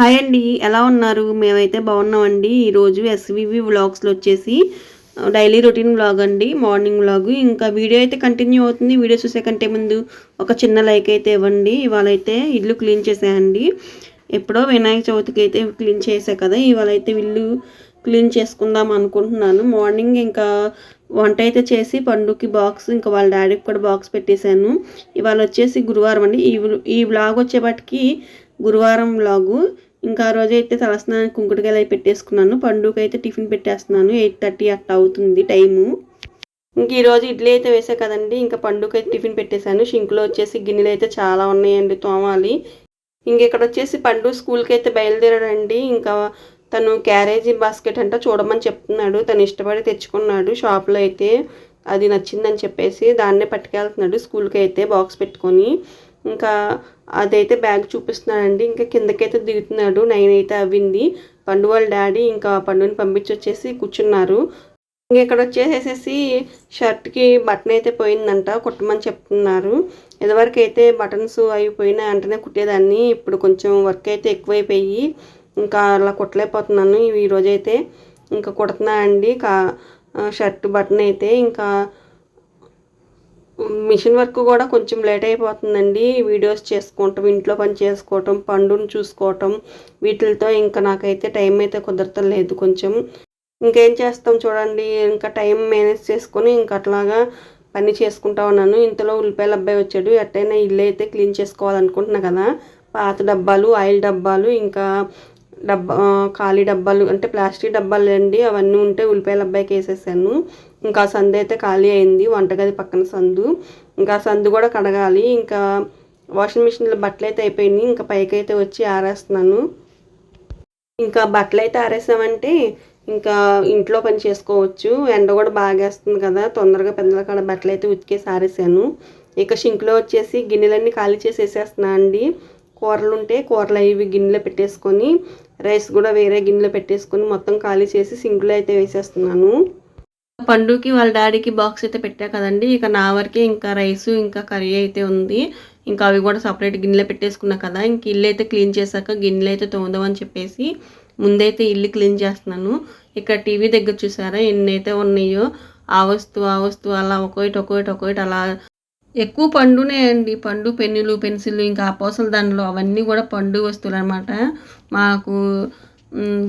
Hi అండి ఎలా ఉన్నారు? మేమైతే బాగున్నామండి. ఈరోజు ఎస్వివి వ్లాగ్స్లో వచ్చేసి డైలీ రొటీన్ వ్లాగ్ అండి మార్నింగ్ వ్లాగ్. ఇంకా వీడియో అయితే కంటిన్యూ అవుతుంది. వీడియో చూసే కంటే ముందు ఒక చిన్న లైక్ అయితే ఇవ్వండి. ఇవాళ అయితే ఇల్లు క్లీన్ చేసేయండి. ఎప్పుడో వినాయక చవితికి అయితే క్లీన్ చేసా కదా ఇవాళ అయితే ఇల్లు క్లీన్ చేసుకుందాం అనుకుంటున్నాను. మార్నింగ్ ఇంకా వంట అయితే చేసి పండుకి బాక్స్ ఇంకా వాళ్ళ డాడీకి కూడా బాక్స్ పెట్టేశాను. ఇవాళ వచ్చేసి గురువారం అండి. ఈ ఈ వ్లాగ్ వచ్చేపటికి గురువారం వ్లాగు. ఇంకా ఆ రోజు అయితే తలస్నానానికి కుంకుడుకాయలు అవి పెట్టేసుకున్నాను. పండుగ అయితే టిఫిన్ పెట్టేస్తున్నాను. ఎయిట్ థర్టీ అట్లా అవుతుంది టైము. ఇంక ఈరోజు ఇడ్లీ అయితే వేసా కదండి. ఇంకా పండుగ అయితే టిఫిన్ పెట్టేశాను. షింకులో వచ్చేసి గిన్నెలు అయితే చాలా ఉన్నాయండి తోమాలి. ఇంక ఇక్కడ వచ్చేసి పండు స్కూల్కి అయితే బయలుదేరాడండి. ఇంకా తను క్యారేజీ బాస్కెట్ అంట చూడమని చెప్తున్నాడు. తను ఇష్టపడి తెచ్చుకున్నాడు షాప్లో అయితే. అది నచ్చిందని చెప్పేసి దాన్నే పట్టుకెళ్తున్నాడు స్కూల్కి అయితే బాక్స్ పెట్టుకొని. ఇంకా అదైతే బ్యాగ్ చూపిస్తున్నాడండి. ఇంకా కిందకైతే దిగుతున్నాడు. నైన్ అయితే అవ్వింది. పండు వాళ్ళ డాడీ ఇంకా పండుని పంపించి వచ్చేసి కూర్చున్నారు. ఇంక ఇక్కడ వచ్చేసేసి షర్ట్కి బటన్ అయితే పోయిందంట. కుట్టమని చెప్తున్నారు. ఇదివరకు అయితే బటన్స్ అవి పోయినా కుట్టేదాన్ని. ఇప్పుడు కొంచెం వర్క్ అయితే ఎక్కువైపోయి ఇంకా అలా కుట్టలేకపోతున్నాను ఈ రోజైతే. ఇంకా కుడుతున్నా అండి కా షర్ట్ బటన్ అయితే. ఇంకా మిషన్ వర్క్ కూడా కొంచెం లేట్ అయిపోతుందండి. వీడియోస్ చేసుకోవటం ఇంట్లో పని చేసుకోవటం పండుని చూసుకోవటం వీటితో ఇంకా నాకైతే టైం అయితే కుదరతలేదు కొంచెం. ఇంకేం చేస్తాం చూడండి ఇంకా టైం మేనేజ్ చేసుకొని ఇంకా అట్లాగా పని చేసుకుంటా ఉన్నాను. ఇంతలో ఉల్లిపాయల అబ్బాయి వచ్చాడు. ఎట్టయినా ఇల్లు అయితే క్లీన్ చేసుకోవాలనుకుంటున్నా కదా. పాత డబ్బాలు ఆయిల్ డబ్బాలు ఇంకా డబ్బా ఖాళీ డబ్బాలు అంటే ప్లాస్టిక్ డబ్బాలు అండి అవన్నీ ఉంటే ఉల్లిపాయల అబ్బాయికి వేసేసాను. ఇంకా సందు అయితే ఖాళీ అయింది వంటగది పక్కన సందు. ఇంకా సందు కూడా కడగాలి. ఇంకా వాషింగ్ మిషన్లో బట్టలు అయితే అయిపోయినాయి ఇంకా పైకి అయితే వచ్చి ఆరేస్తున్నాను. ఇంకా బట్టలు అయితే ఆరేసామంటే ఇంకా ఇంట్లో పని చేసుకోవచ్చు. ఎండ కూడా బాగేస్తుంది కదా తొందరగా పెద్దల కాడ బట్టలు అయితే ఉతికేసి ఆరేసాను. ఇక షింక్లో వచ్చేసి గిన్నెలన్నీ ఖాళీ చేసి వేసేస్తున్నా అండి. కూరలు ఉంటే కూరలు అవి గిన్నెలో పెట్టేసుకొని రైస్ కూడా వేరే గిన్నెలో పెట్టేసుకొని మొత్తం ఖాళీ చేసి సింక్లో అయితే వేసేస్తున్నాను. పండుకి వాళ్ళ డాడీకి బాక్స్ అయితే పెట్టా కదండి. ఇక నా వరకే ఇంకా రైస్ ఇంకా కర్రీ అయితే ఉంది. ఇంకా అవి కూడా సపరేట్ గిన్నెలో పెట్టేసుకున్నా కదా. ఇంక ఇల్లు అయితే క్లీన్ చేశాక గిన్నెలు అయితే తోందామని చెప్పేసి ముందైతే ఇల్లు క్లీన్ చేస్తున్నాను. ఇక్కడ టీవీ దగ్గర చూసారా? ఎన్నైతే ఉన్నాయో ఆ వస్తువు ఆ వస్తువు అలా ఒకటి ఒకటి ఒకటి అలా ఎక్కువ పండునే అండి. పండు పెన్నులు పెన్సిల్ ఇంకా అపోసల దండలు అవన్నీ కూడా పండు వస్తువులు అనమాట మాకు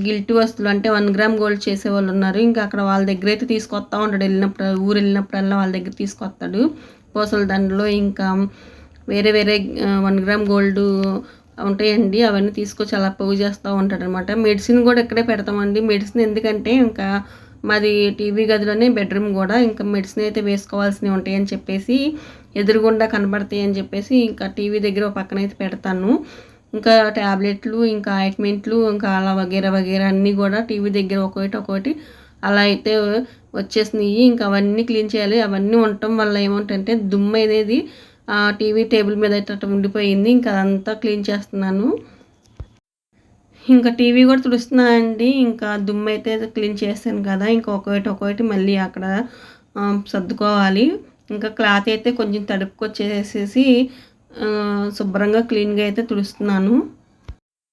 గిల్ట్ వస్తువులు అంటే వన్ గ్రామ్ గోల్డ్ చేసే వాళ్ళు ఉన్నారు. ఇంకా అక్కడ వాళ్ళ దగ్గర అయితే తీసుకొస్తా ఉంటాడు. వెళ్ళినప్పుడు ఊరు వెళ్ళినప్పుడల్లా వాళ్ళ దగ్గర తీసుకొస్తాడు. పోసల దండలు ఇంకా వేరే వేరే వన్ గ్రామ్ గోల్డ్ ఉంటాయండి. అవన్నీ తీసుకొచ్చి అలా పోగు చేస్తూ ఉంటాడనమాట మెడిసిన్ కూడా ఇక్కడే పెడతామండి. మెడిసిన్ ఎందుకంటే ఇంకా మాది టీవీ గదిలోనే బెడ్రూమ్ కూడా. ఇంకా మెడిసిన్ అయితే వేసుకోవాల్సినవి ఉంటాయని చెప్పేసి ఎదురుగుండా కనబడతాయి అని చెప్పేసి ఇంకా టీవీ దగ్గర ఒక పక్కన అయితే పెడతాను. ఇంకా ట్యాబ్లెట్లు ఇంకా ఆయింట్మెంట్లు ఇంకా అలా వగేరా వగేరా అన్నీ కూడా టీవీ దగ్గర ఒకటి ఒకటి అలా అయితే వచ్చేసినాయి. ఇంకా అవన్నీ క్లీన్ చేయాలి. అవన్నీ ఉండటం వల్ల ఏమంటంటే దుమ్ము అనేది టీవీ టేబుల్ మీద అయితే ఉండిపోయింది. ఇంకా అదంతా క్లీన్ చేస్తున్నాను. ఇంకా టీవీ కూడా తుడుస్తున్నా అండి. ఇంకా దుమ్ము అయితే క్లీన్ చేశాను కదా. ఇంకా ఒకటి ఒకటి మళ్ళీ అక్కడ సర్దుకోవాలి. ఇంకా క్లాత్ అయితే కొంచెం తడుపుకొచ్చేసేసి శుభ్రంగా క్లీన్గా అయితే తుడుస్తున్నాను.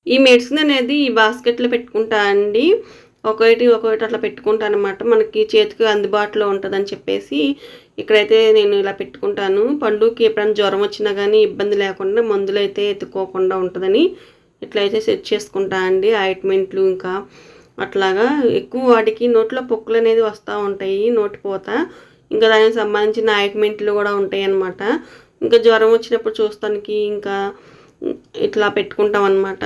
ఈ మెడిసిన్ అనేది ఈ బాస్కెట్లో పెట్టుకుంటా అండి. ఒకటి ఒకటి అట్లా పెట్టుకుంటాను అనమాట మనకి చేతికి అందుబాటులో ఉంటుందని చెప్పేసి ఇక్కడైతే నేను ఇలా పెట్టుకుంటాను. పండుకి ఎప్పుడైనా జ్వరం వచ్చినా కానీ ఇబ్బంది లేకుండా మందులు అయితే ఎత్తుకోకుండా ఉంటుందని ఇట్లయితే సెట్ చేసుకుంటా అండి. ఆయింట్మెంట్లు ఇంకా అట్లాగా ఎక్కువ వాటికి నోట్లో పొక్కులు అనేది వస్తూ ఉంటాయి. నోటిపోత ఇంకా దానికి సంబంధించిన ఆయింట్మెంట్లు కూడా ఉంటాయి అన్నమాట ఇంకా జ్వరం వచ్చినప్పుడు చూస్తానికి ఇంకా ఇట్లా పెట్టుకుంటాం అనమాట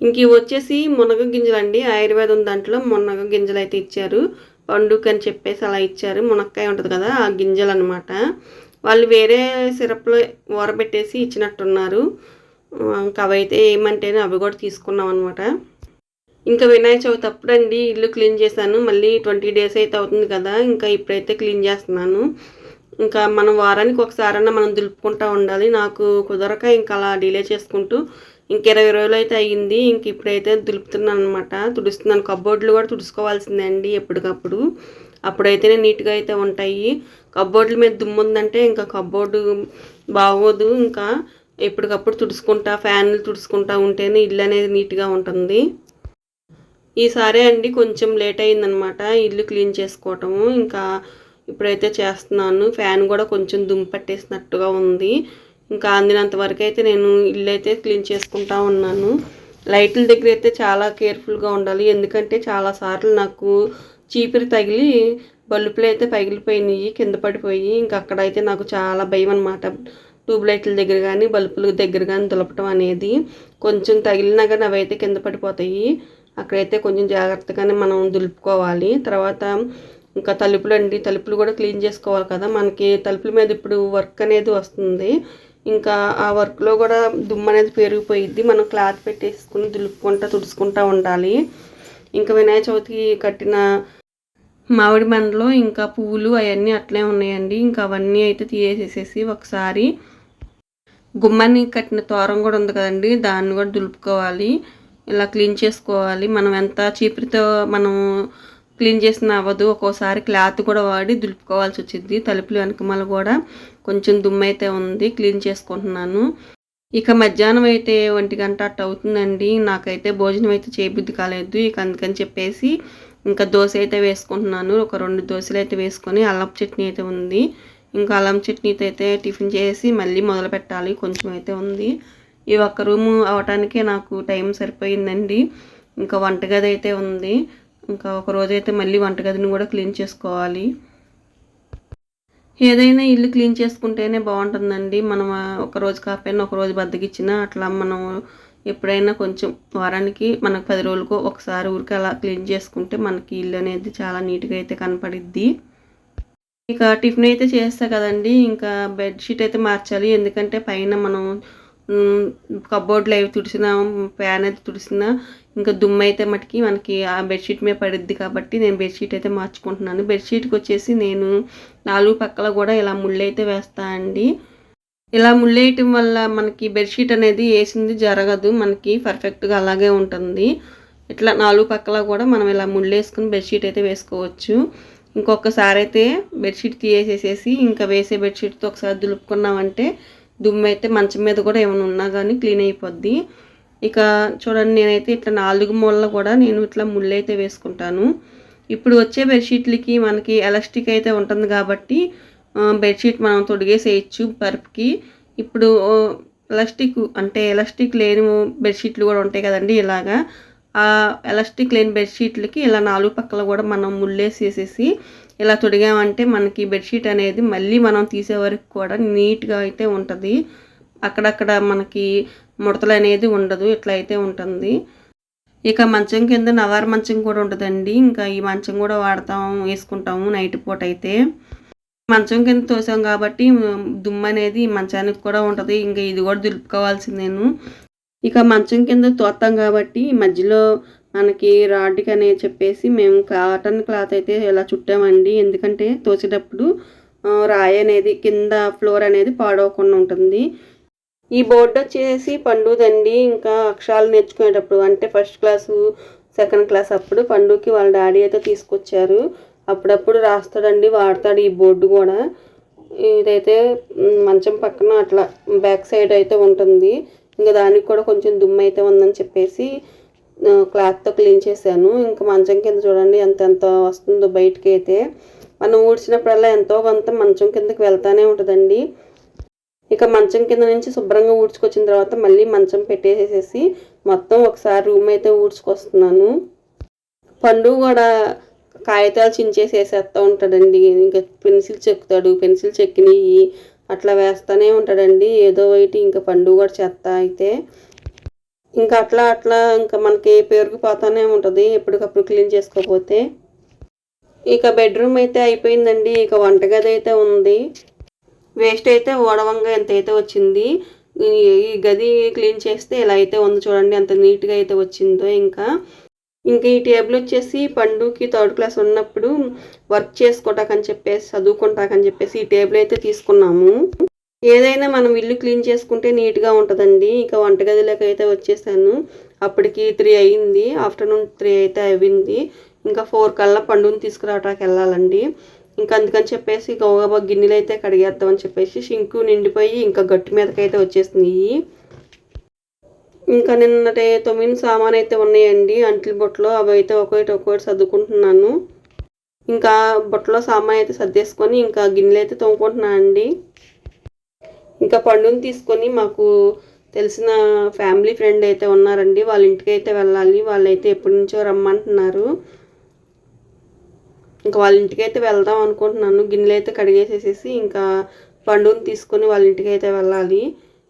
ఇంక ఇవి వచ్చేసి మునగ గింజలు అండి ఆయుర్వేదం దాంట్లో మునగ గింజలు అయితే ఇచ్చారు. పండుగ అని చెప్పేసి అలా ఇచ్చారు. మునక్కాయ ఉంటుంది కదా ఆ గింజలు అనమాట వాళ్ళు వేరే సిరప్లో ఊరబెట్టేసి ఇచ్చినట్టున్నారు. ఇంకా అవైతే ఏమంటేనే అవి కూడా తీసుకున్నాం అనమాట ఇంకా వినాయక చవితి అప్పుడండి ఇల్లు క్లీన్ చేశాను. మళ్ళీ ట్వంటీ డేస్ అయితే అవుతుంది కదా ఇంకా ఇప్పుడైతే క్లీన్ చేస్తున్నాను. ఇంకా మనం వారానికి ఒకసారన్నా మనం దులుపుకుంటూ ఉండాలి. నాకు కుదరక ఇంకా అలా డిలే చేసుకుంటూ ఇంక ఇరవై రోజులు అయితే అయ్యింది. ఇంక ఇప్పుడైతే దులుపుతున్నాను అనమాట తుడుస్తున్నాను. కబోర్డులు కూడా తుడుచుకోవాల్సిందే అండి ఎప్పటికప్పుడు. అప్పుడైతేనే నీట్గా అయితే ఉంటాయి. కబోర్డుల మీద దుమ్ము ఉందంటే ఇంకా కబోర్డు బాగోదు. ఇంకా ఎప్పటికప్పుడు తుడుచుకుంటా ఫ్యాన్లు తుడుచుకుంటా ఉంటేనే ఇల్లు అనేది నీట్గా ఉంటుంది. ఈసారి అండి కొంచెం లేట్ అయిందనమాట. ఇల్లు క్లీన్ చేసుకోవటము. ఇంకా ఇప్పుడైతే చేస్తున్నాను. ఫ్యాన్ కూడా కొంచెం దుమ్ము పట్టేసినట్టుగా ఉంది. ఇంకా అందినంత వరకు అయితే నేను ఇల్లు అయితే క్లీన్ చేసుకుంటా ఉన్నాను. లైట్ల దగ్గర అయితే చాలా కేర్ఫుల్గా ఉండాలి. ఎందుకంటే చాలాసార్లు నాకు చీపిరి తగిలి బల్బులు అయితే పగిలిపోయినాయి కింద పడిపోయి. ఇంకా అక్కడైతే నాకు చాలా భయం అనమాట ట్యూబ్లైట్ల దగ్గర కానీ బల్బుల దగ్గర కానీ దులపటం అనేది. కొంచెం తగిలినా కానీ అవి అయితే కింద పడిపోతాయి. అక్కడైతే కొంచెం జాగ్రత్తగానే మనం దులుపుకోవాలి. తర్వాత ఇంకా తలుపులు అండి తలుపులు కూడా క్లీన్ చేసుకోవాలి కదా. మనకి తలుపుల మీద ఇప్పుడు వర్క్ అనేది వస్తుంది. ఇంకా ఆ వర్క్లో కూడా దుమ్ము అనేది పెరిగిపోయిద్ది. మనం క్లాత్ పెట్టేసుకుని దులుపుకుంటా తుడుచుకుంటా ఉండాలి. ఇంకా వినాయక చవితికి కట్టిన మామిడి మండలు ఇంకా పువ్వులు అవన్నీ అట్లే ఉన్నాయండి. ఇంకా అవన్నీ అయితే తీసేసేసి ఒకసారి గుమ్మాన్ని కట్టిన తోరం కూడా ఉంది కదండి. దాన్ని కూడా దులుపుకోవాలి. ఇలా క్లీన్ చేసుకోవాలి. మనం ఎంత చీపురితో మనం క్లీన్ చేసిన అవ్వదు. ఒక్కోసారి క్లాత్ కూడా వాడి దులుపుకోవాల్సి వచ్చింది. తలుపులు వెనకమల కూడా కొంచెం దుమ్ము అయితే ఉంది. క్లీన్ చేసుకుంటున్నాను. ఇక మధ్యాహ్నం అయితే ఒంటి గంట అట్ట అవుతుందండి. నాకైతే భోజనం అయితే చేయబుద్ధి కాలేదు. ఇక అందుకని చెప్పేసి ఇంకా దోశ అయితే వేసుకుంటున్నాను. ఒక రెండు దోశలు అయితే వేసుకొని అల్లం చట్నీ అయితే ఉంది. ఇంకా అల్లం చట్నీతో అయితే టిఫిన్ చేసి మళ్ళీ మొదలు పెట్టాలి కొంచెం అయితే ఉంది. ఈ ఒక్క రూము అవటానికే నాకు టైం సరిపోయిందండి. ఇంకా వంటగది అయితే ఉంది. ఇంకా ఒక రోజైతే మళ్ళీ వంటగదిని కూడా క్లీన్ చేసుకోవాలి. ఏదైనా ఇల్లు క్లీన్ చేసుకుంటేనే బాగుంటుందండి. మనం ఒక రోజు కాకపోయినా ఒక రోజు బద్దకిచ్చినా అట్లా మనం ఎప్పుడైనా కొంచెం వారానికి మనకు పది రోజులకు ఒకసారి ఊరికి అలా క్లీన్ చేసుకుంటే మనకి ఇల్లు అనేది చాలా నీట్గా అయితే కనపడిద్ది. ఇక టిఫిన్ అయితే చేస్తా కదండి. ఇంకా బెడ్షీట్ అయితే మార్చాలి. ఎందుకంటే పైన మనం కబోర్డ్లో అవి తుడిసిన ఫ్యాన్ అయితే తుడిసిన ఇంకా దుమ్ము అయితే మటుకి మనకి ఆ బెడ్షీట్ మీద పడుద్ది కాబట్టి నేను బెడ్షీట్ అయితే మార్చుకుంటున్నాను. బెడ్షీట్కి వచ్చేసి నేను నాలుగు పక్కల కూడా ఇలా ముళ్ళైతే వేస్తాను వేస్తా అండి. ఇలా ముళ్ళేయటం వల్ల మనకి బెడ్షీట్ అనేది వేసింది జరగదు మనకి పర్ఫెక్ట్గా అలాగే ఉంటుంది. ఇట్లా నాలుగు పక్కల కూడా మనం ఇలా ముళ్ళేసుకుని బెడ్షీట్ అయితే వేసుకోవచ్చు. ఇంకొకసారి అయితే బెడ్షీట్ తీసేసేసి ఇంకా వేసే బెడ్షీట్తో ఒకసారి దులుపుకున్నామంటే దుమ్ము అయితే మంచం మీద కూడా ఏమైనా ఉన్నా కానీ క్లీన్ అయిపోద్ది. ఇక చూడండి నేనైతే ఇట్లా నాలుగు మూలలో కూడా నేను ఇట్లా ముళ్ళు అయితే వేసుకుంటాను. ఇప్పుడు వచ్చే బెడ్షీట్లకి మనకి ఎలాస్టిక్ అయితే ఉంటుంది కాబట్టి బెడ్షీట్ మనం తొడిగేసేయచ్చు పరుపుకి. ఇప్పుడు ఎలాస్టిక్ అంటే ఎలాస్టిక్ లేని బెడ్షీట్లు కూడా ఉంటాయి కదండి ఇలాగా. ఆ ఎలాస్టిక్ లేని బెడ్షీట్లకి ఇలా నాలుగు పక్కల కూడా మనం ముళ్ళేసేసేసి ఇలా తొడిగామంటే మనకి బెడ్షీట్ అనేది మళ్ళీ మనం తీసే వరకు కూడా నీట్గా అయితే ఉంటుంది. అక్కడక్కడ మనకి ముడతలు అనేది ఉండదు ఇట్లా అయితే ఉంటుంది. ఇక మంచం కింద నవారు మంచం కూడా ఉంటుందండి. ఇంకా ఈ మంచం కూడా వాడతాము వేసుకుంటాము నైట్ పూట అయితే. మంచం కింద తోసాం కాబట్టి దుమ్ము అనేది మంచానికి కూడా ఉంటుంది. ఇంకా ఇది కూడా దులుపుకోవాల్సిందేను. ఇక మంచం కింద తోస్తాం కాబట్టి మధ్యలో మనకి రాడ్కి అనేది చెప్పేసి మేము కాటన్ క్లాత్ అయితే ఇలా చుట్టామండి? ఎందుకంటే తోసేటప్పుడు రాయి అనేది కింద ఫ్లోర్ అనేది పాడవకుండా ఉంటుంది. ఈ బోర్డు వచ్చేసి పండుదండి. ఇంకా అక్షరాలు నేర్చుకునేటప్పుడు అంటే ఫస్ట్ క్లాసు సెకండ్ క్లాస్ అప్పుడు పండుకి వాళ్ళ డాడీ అయితే తీసుకొచ్చారు. అప్పుడప్పుడు రాస్తాడండి వాడతాడు ఈ బోర్డు కూడా. ఇదైతే మంచం పక్కన అట్లా బ్యాక్ సైడ్ అయితే ఉంటుంది. ఇంకా దానికి కూడా కొంచెం దుమ్ము అయితే ఉందని చెప్పేసి క్లాత్తో క్లీన్ చేశాను. ఇంకా మంచం కింద చూడండి ఎంత ఎంత వస్తుందో బయటకి అయితే మనం ఊడ్చినప్పుడల్లా ఎంతో కొంత మంచం కిందకి వెళ్తానే ఉంటుందండి. ఇక మంచం కింద నుంచి శుభ్రంగా ఊడ్చుకొచ్చిన తర్వాత మళ్ళీ మంచం పెట్టేసేసి మొత్తం ఒకసారి రూమ్ అయితే ఊడ్చుకొస్తున్నాను. పండు కూడా కాగితాలు చించేసేసేస్తూ ఉంటాడండి. ఇంకా పెన్సిల్ చెక్కుతాడు. పెన్సిల్ చెక్కినవి అట్లా వేస్తూనే ఉంటాడండి. ఏదో ఒకటి ఇంకా పండు కూడా చేస్తా అయితే. ఇంకా అట్లా అట్లా ఇంకా మనకి పెరిగిపోతానే ఉంటుంది. ఎప్పటికప్పుడు క్లీన్ చేసుకోకపోతే. ఇక బెడ్రూమ్ అయితే అయిపోయిందండి. ఇక వంటగది అయితే ఉంది. వేస్ట్ అయితే ఓడవంగా ఎంత అయితే వచ్చింది ఈ గది క్లీన్ చేస్తే ఇలా అయితే ఉంది చూడండి. ఎంత నీట్గా అయితే వచ్చిందో ఇంకా. ఇంకా ఈ టేబుల్ వచ్చేసి పండుకి థర్డ్ క్లాస్ ఉన్నప్పుడు వర్క్ చేసుకోటాకని చెప్పేసి చదువుకుంటాకని చెప్పేసి ఈ టేబుల్ అయితే తీసుకున్నాము. ఏదైనా మనం ఇల్లు క్లీన్ చేసుకుంటే నీట్గా ఉంటుందండి. ఇంకా వంటగదిలోకి అయితే వచ్చేసాను. అప్పటికి త్రీ అయింది. ఆఫ్టర్నూన్ త్రీ అయితే అయింది ఇంకా ఫోర్ కల్లా పండుని తీసుకురావటానికి వెళ్ళాలండి ఇంకా అందుకని చెప్పేసి గౌగబా గిన్నెలు అయితే కడిగేద్దామని చెప్పేసి షింకు నిండిపోయి ఇంకా గట్టి మీదకైతే వచ్చేసినాయి. ఇంకా నిన్నటి తొమ్మిది సామాన్ అయితే ఉన్నాయండి. అంట్ల బొట్టలో అవి అయితే ఒకటి ఒకటి సర్దుకుంటున్నాను. ఇంకా బొట్టలో సామాన్ అయితే సర్దేసుకొని ఇంకా గిన్నెలు అయితే తోముకుంటున్నాను అండి ఇంకా పండుని తీసుకొని మాకు తెలిసిన ఫ్యామిలీ ఫ్రెండ్ అయితే ఉన్నారండి. వాళ్ళ ఇంటికి అయితే వెళ్ళాలి. వాళ్ళైతే ఎప్పటి నుంచో రమ్మంటున్నారు. ఇంకా వాళ్ళ ఇంటికి అయితే వెళ్దాం అనుకుంటున్నాను. గిన్నెలు అయితే కడిగేసేసేసి ఇంకా పండుని తీసుకొని వాళ్ళ ఇంటికి అయితే వెళ్ళాలి.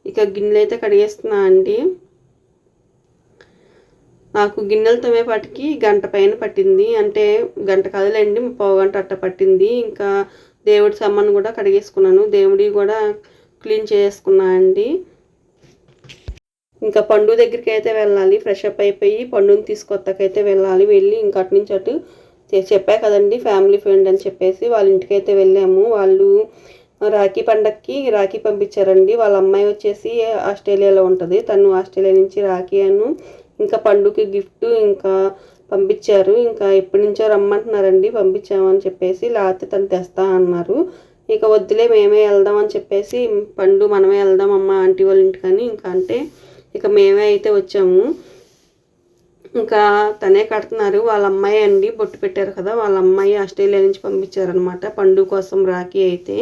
ఇక గిన్నెలు అయితే కడిగేస్తున్నా అండి. నాకు గిన్నెలు తోమేపాటికి గంట పైన పట్టింది. అంటే గంట కదలండి పావు గంట అట్ట పట్టింది. ఇంకా దేవుడి సమ్మను కూడా కడిగేసుకున్నాను. దేవుడి కూడా క్లీన్ చేసుకున్నా అండి. ఇంకా పండు దగ్గరికి అయితే వెళ్ళాలి ఫ్రెష్ అప్ అయిపోయి పండుని తీసుకొత్తకైతే వెళ్ళాలి. వెళ్ళి ఇంకా అటు నుంచి అటు చెప్పా కదండి ఫ్యామిలీ ఫ్రెండ్ అని చెప్పేసి వాళ్ళ ఇంటికి అయితే వెళ్ళాము. వాళ్ళు రాఖీ పండక్కి రాఖీ పంపించారండి. వాళ్ళ అమ్మాయి వచ్చేసి ఆస్ట్రేలియాలో ఉంటుంది. తను ఆస్ట్రేలియా నుంచి రాఖీ అను ఇంకా పండుకి గిఫ్ట్ ఇంకా పంపించారు. ఇంకా ఎప్పటి నుంచో రమ్మంటున్నారండి పంపించామని చెప్పేసి లేకపోతే తను తెస్తా అన్నారు. ఇక వద్దులే మేమే వెళ్దాం అని చెప్పేసి పండు మనమే వెళ్దాం అమ్మ ఆంటీ వాళ్ళ ఇంటికని ఇంకా అంటే ఇక మేమే అయితే వచ్చాము. ఇంకా తనే కడుతున్నారు వాళ్ళ అమ్మాయి అండి బొట్టు పెట్టారు కదా వాళ్ళ అమ్మాయి ఆస్ట్రేలియా నుంచి పంపించారనమాట పండు కోసం రాఖీ అయితే.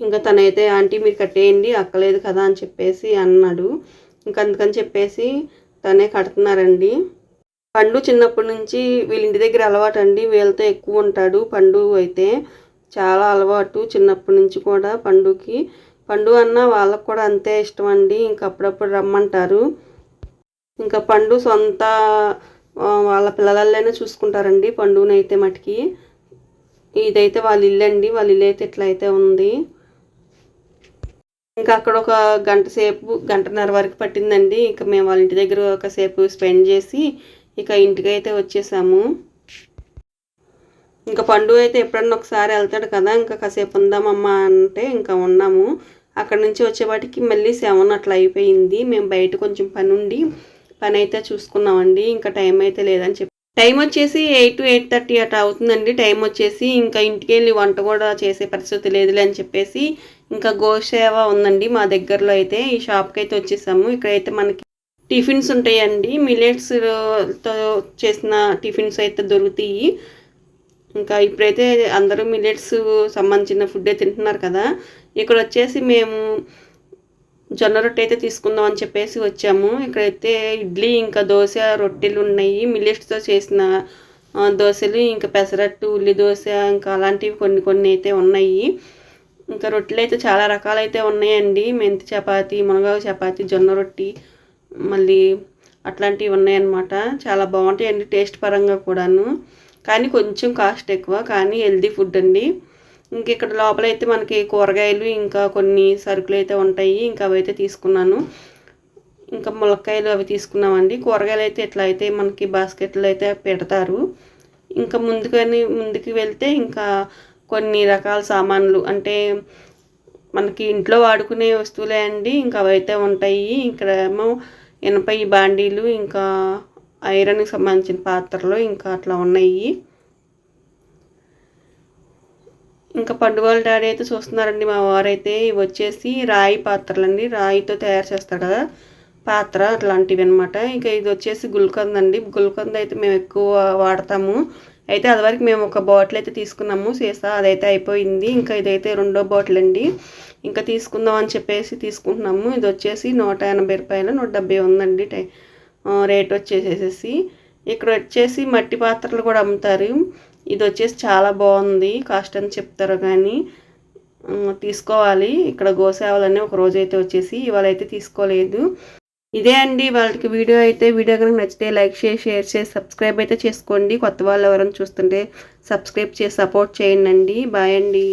ఇంకా తనైతే ఆంటీ మీరు కట్టేయండి అక్కలేదు కదా అని చెప్పేసి అన్నాడు. ఇంకా అందుకని చెప్పేసి తనే కడుతున్నారండి. పండు చిన్నప్పటి నుంచి వీళ్ళ ఇంటి దగ్గర అలవాటు అండి వీళ్ళతో ఎక్కువ ఉంటాడు పండు అయితే. చాలా అలవాటు చిన్నప్పటి నుంచి కూడా పండుకి. పండు అన్న వాళ్ళకు కూడా అంతే ఇష్టం అండి ఇంకా అప్పుడప్పుడు రమ్మంటారు. ఇంకా పండు సొంత వాళ్ళ పిల్లలలోనే చూసుకుంటారండి పండునైతే మటుకి. ఇదైతే వాళ్ళ ఇల్లు అండి వాళ్ళ ఇల్లు అయితే ఇట్లా అయితే ఉంది. ఇంకా అక్కడ ఒక గంట సేపు గంటన్నర వరకు పట్టిందండి. ఇంకా మేము వాళ్ళ ఇంటి దగ్గర ఒకసేపు స్పెండ్ చేసి ఇక ఇంటికి అయితే వచ్చేసాము. ఇంకా పండు అయితే ఎప్పుడన్నా ఒకసారి వెళ్తాడు కదా ఇంకా కాసేపు ఉందామమ్మా అంటే ఇంకా ఉన్నాము. అక్కడ నుంచి వచ్చేవాటికి మళ్ళీ సెవెన్ అట్లా అయిపోయింది. మేము బయట కొంచెం పని ఉండి పని అయితే చూసుకున్నామండి. ఇంకా టైం అయితే లేదని చెప్పి. టైం వచ్చేసి ఎయిట్ టు ఎయిట్ థర్టీ అట్లా అవుతుందండి. టైం వచ్చేసి ఇంకా ఇంటికి వెళ్ళి వంట కూడా చేసే పరిస్థితి లేదులే అని చెప్పేసి ఇంకా గోసేవ ఉందండి మా దగ్గరలో అయితే. ఈ షాప్కి అయితే వచ్చేసాము. ఇక్కడైతే మనకి టిఫిన్స్ ఉంటాయండి. మిలెట్స్తో చేసిన టిఫిన్స్ అయితే దొరుకుతాయి. ఇంకా ఇప్పుడైతే అందరూ మిలెట్స్ సంబంధించిన ఫుడ్ తింటున్నారు కదా. ఇక్కడ వచ్చేసి మేము జొన్న రొట్టె అయితే తీసుకుందాం అని చెప్పేసి వచ్చాము. ఇక్కడైతే ఇడ్లీ ఇంకా దోశ రొట్టెలు ఉన్నాయి. మిల్లెట్స్తో చేసిన దోశలు ఇంకా పెసరట్టు ఉల్లి దోశ ఇంకా అలాంటివి కొన్ని కొన్ని అయితే ఉన్నాయి. ఇంకా రొట్టెలు అయితే చాలా రకాలైతే ఉన్నాయండి. మెంతి చపాతి మునగాకు చపాతి జొన్న రొట్టి మళ్ళీ అట్లాంటివి ఉన్నాయన్నమాట. చాలా బాగుంటాయండి టేస్ట్ పరంగా కూడాను. కానీ కొంచెం కాస్ట్ ఎక్కువ కానీ హెల్దీ ఫుడ్ అండి. ఇంక ఇక్కడ లోపలైతే మనకి కూరగాయలు ఇంకా కొన్ని సరుకులు అయితే ఉంటాయి ఇంకా అవైతే తీసుకున్నాను. ఇంకా ములక్కాయలు అవి తీసుకున్నామండి. కూరగాయలు అయితే ఇట్లా అయితే మనకి బాస్కెట్లు అయితే పెడతారు. ఇంకా ముందుకని ముందుకు వెళ్తే ఇంకా కొన్ని రకాల సామాన్లు అంటే మనకి ఇంట్లో వాడుకునే వస్తువులే అండి. ఇంకా అవైతే ఉంటాయి. ఇక్కడ ఏమో ఇనప బాండీలు ఇంకా ఐరన్కి సంబంధించిన పాత్రలు ఇంకా అట్లా ఉన్నాయి. ఇంకా పండుగల డాడీ అయితే చూస్తున్నారండి మా వారైతే ఇవి వచ్చేసి రాయి పాత్రలు అండి రాయితో తయారు చేస్తారు కదా పాత్ర అట్లాంటివి అనమాట ఇంకా ఇది వచ్చేసి గుల్కంద్ అండి. గుల్కంద్ అయితే మేము ఎక్కువ వాడతాము. అయితే అదివరకు మేము ఒక బాటిల్ అయితే తీసుకున్నాము సీసా. అదైతే అయిపోయింది. ఇంకా ఇదైతే రెండో బాటిల్ అండి. ఇంకా తీసుకుందాం అని చెప్పేసి తీసుకుంటున్నాము. ఇది వచ్చేసి నూట ఎనభై రూపాయలు నూట డెబ్బై ఉందండి రేట్ వచ్చేసేసి ఇక్కడ వచ్చేసి మట్టి పాత్రలు కూడా అమ్ముతారు. ఇది వచ్చేసి చాలా బాగుంది. కాస్ట్ అని చెప్తారు కానీ తీసుకోవాలి. ఇక్కడ గోసేవలన్నీ ఒక రోజు అయితే వచ్చేసి ఇవాళ అయితే తీసుకోలేదు. ఇదే అండి వాళ్ళకి వీడియో అయితే. వీడియో కనుక నచ్చితే లైక్ చేసి షేర్ చేసి సబ్స్క్రైబ్ అయితే చేసుకోండి. కొత్త వాళ్ళు ఎవరైనా చూస్తుంటే సబ్స్క్రైబ్ చేసి సపోర్ట్ చేయండి. బాయ్ అండి.